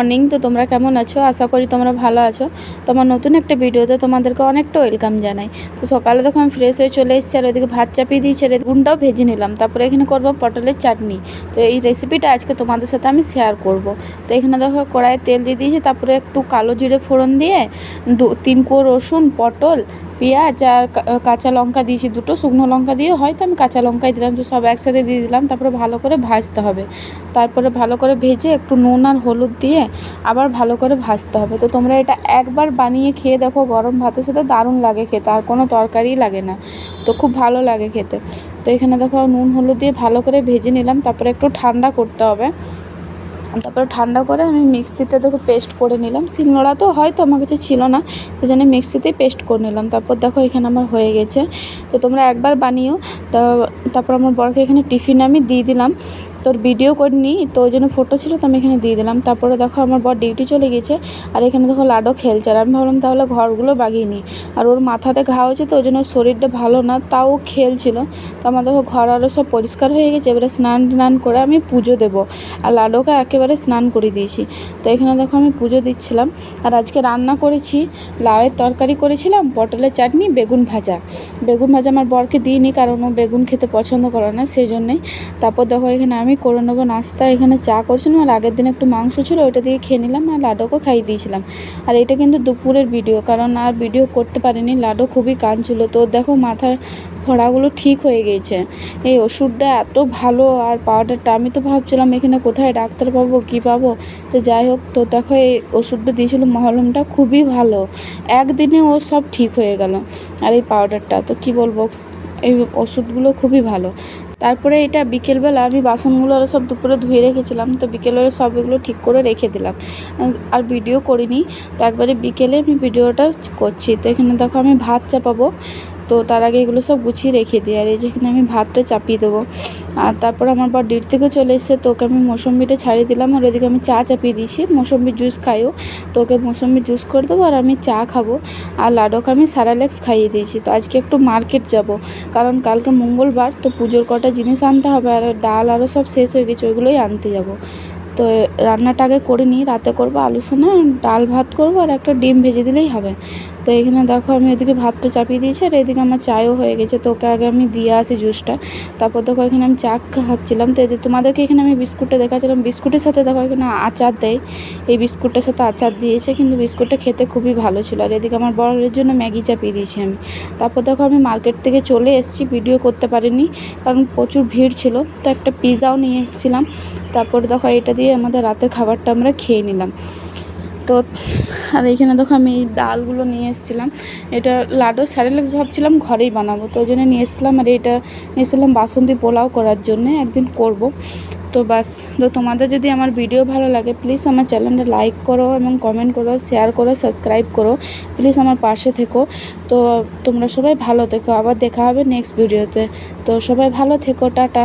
Morning তো তোমরা কেমন আছো? আশা করি তোমরা ভালো আছো। তোমার নতুন একটা ভিডিওতে তোমাদেরকে অনেকটা ওয়েলকাম জানাই। তো সকালে আমি ফ্রেশ হয়ে চলে এসেছি আর ওইদিকে ভাত চাপিয়ে দিয়েছি আর গুনটাও ভেজে নিলাম। তারপরে এখানে করব পটলের চাটনি। তো এই রেসিপিটা আজকে তোমাদের সাথে আমি শেয়ার করব। তো এখানে দেখো কড়াইয়ে তেল দিয়ে দিয়েছি, তারপরে একটু কালো জিরে ফোড়ন দিয়ে দু তিন কো রসুন, পটল পেঁয়াজ আর কাঁচা লঙ্কা দিয়েছি দুটো, শুকনো লঙ্কা দিয়ে হয়তো আমি কাঁচা লঙ্কাই দিলাম, তো সব একসাথে দিয়ে দিলাম, তারপরে ভালো করে ভাজতে হবে। তারপরে ভালো করে ভেজে একটু নুন আর হলুদ দিয়ে আবার ভালো করে ভাজতে হবে। তো তোমরা এটা একবার বানিয়ে খেয়ে দেখো, গরম ভাতের সাথে দারুণ লাগে খেতে, আর কোনো তরকারিই লাগে না। তো খুব ভালো লাগে খেতে। তো এখানে দেখো নুন, হলুদ দিয়ে ভালো করে ভেজে নিলাম, তারপরে একটু ঠান্ডা করতে হবে। তারপরে ঠান্ডা করে আমি মিক্সিতে দেখো পেস্ট করে নিলাম। শিলনোড়া তো হয়তো আমার কাছে ছিল না সেই জন্য মিক্সিতেই পেস্ট করে নিলাম। তারপর দেখো এখানে আমার হয়ে গেছে। তো তোমরা একবার বানিও। তারপর আমার বরকে এখানে টিফিন আমি দিয়ে দিলাম। তোর ভিডিও করিনি তো ওই জন্য ফটো ছিল তো আমি এখানে দিয়ে দিলাম। তারপরে দেখো আমার বর ডিউটি চলে গেছে আর এখানে দেখো লাডো খেলছে। আর আমি ভাবলাম তাহলে ঘরগুলো বাগিয়ে নিই। আর ওর মাথাতে ঘা হয়েছে তো ওই জন্য শরীরটা ভালো না, তাও খেলছিল। তো আমার দেখো ঘর আরও সব পরিষ্কার হয়ে গেছে, এবারে স্নান টান করে আমি পুজো দেবো। আর লাডোকে একেবারে স্নান করে দিয়েছি। তো এখানে দেখো আমি পুজো দিচ্ছিলাম। আর আজকে রান্না করেছি, লাউয়ের তরকারি করেছিলাম, পটলের চাটনি, বেগুন ভাজা। বেগুন ভাজা আমার বরকে দিইনি, কারণ ও বেগুন খেতে পছন্দ করে না, সেই জন্যেই। তারপর দেখো এখানে আমি করে নেব নাস্তা, এখানে চা করছিলাম আর আগের দিন একটু মাংস ছিল, ওইটা দিয়ে খেয়ে নিলাম আর লাডোকেও খাইয়ে দিয়েছিলাম। আর এটা কিন্তু দুপুরের ভিডিও, কারণ আর ভিডিও করতে পারিনি, লাডো খুবই কাঁদছিল। তো দেখো মাথার ফোড়াগুলো ঠিক হয়ে গেছে। এই ওষুধটা এত ভালো আর পাউডারটা, আমি তো ভাবছিলাম এখানে কোথায় ডাক্তার পাবো, কী পাবো? তো যাই হোক, তো দেখো এই ওষুধটা দিয়েছিল মহলমটা খুবই ভালো। একদিনে ও সব ঠিক হয়ে গেল, আর এই পাউডারটা, তো কি বলব? এই ওষুধগুলো খুবই ভালো। তারপরে এটা বিকেলবেলা আমি বাসনগুলো সব দুপুরে ধুয়ে রেখেছিলাম, তো বিকেলবেলা সব এগুলো ঠিক করে রেখে দিলাম। আর ভিডিও করিনি, তো একবারে বিকেলে আমি ভিডিওটা করছি। তো এখানে দেখো আমি ভাত চাপাবো। তো তার আগে এগুলো সব গুছিয়ে রেখে দিই। আর এই যেখানে আমি ভাতটা চাপিয়ে দেবো। আর তারপর আমার বর ডিউটি থেকে চলে এসেছে, তো ওকে আমি মৌসম্বিটা ছাড়িয়ে দিলাম। আর ওইদিকে আমি চা চাপিয়ে দিয়েছি। মৌসম্বি জুস খাইও। তো ওকে মৌসম্বি জুস করে দেবো আর আমি চা খাব। আর লাডোকে আমি স্যারালেক্স খাইয়ে দিয়েছি। তো আজকে একটু মার্কেট যাব। কারণ কালকে মঙ্গলবার, তো পুজোর কটা জিনিস আনতে হবে। আর ডাল আরও সব শেষ হয়ে গেছে, ওইগুলোই আনতে যাব। তো রান্নাটা আগে করে নিই। রাতে করব আলু সোনা ডাল ভাত করব আর একটা ডিম ভেজে দিলেই হবে। তো এখানে দেখো আমি ওদিকে ভাতটা চাপিয়ে দিয়েছি আর এদিকে আমার চায়ও হয়ে গেছে। তো ওকে আগে আমি দিয়ে আসি জুসটা। তারপর দেখো এখানে আমি চা খাচ্ছিলাম। তো এদের তোমাদেরকে এখানে আমি বিস্কুটটা দেখাচ্ছিলাম। বিস্কুটের সাথে দেখো এখানে আচার দেয়। এই বিস্কুটটার সাথে আচার দিয়েছে কিন্তু বিস্কুটটা খেতে খুবই ভালো ছিল। আর এদিকে আমার বরের জন্য ম্যাগি চাপিয়ে দিয়েছি আমি। তারপর দেখো আমি মার্কেট থেকে চলে এসেছি। ভিডিও করতে পারিনি কারণ প্রচুর ভিড় ছিল। তো একটা পিৎজাও নিয়ে এসেছিলাম। তারপর দেখো এটা দিয়ে আমাদের রাতের খাবারটা আমরা খেয়ে নিলাম। তো আর এইখানে দেখো আমি এই ডালগুলো নিয়ে এসেছিলাম। এটা লাডো স্যারেলেক্স ভাবছিলাম ঘরেই বানাবো, তো ওই জন্য নিয়ে এসেছিলাম। আর এটা নিয়ে এসেছিলাম বাসন্তী পোলাও করার জন্যে, একদিন করব। তো বাস, তো তোমাদের যদি আমার ভিডিও ভালো লাগে প্লিজ আমার চ্যানেলটা লাইক করো এবং কমেন্ট করো শেয়ার করো সাবস্ক্রাইব করো প্লিজ আমার পাশে থেকো। তো তোমরা সবাই ভালো থেকো, আবার দেখা হবে নেক্সট ভিডিওতে তো সবাই ভালো থেকো, টাটা।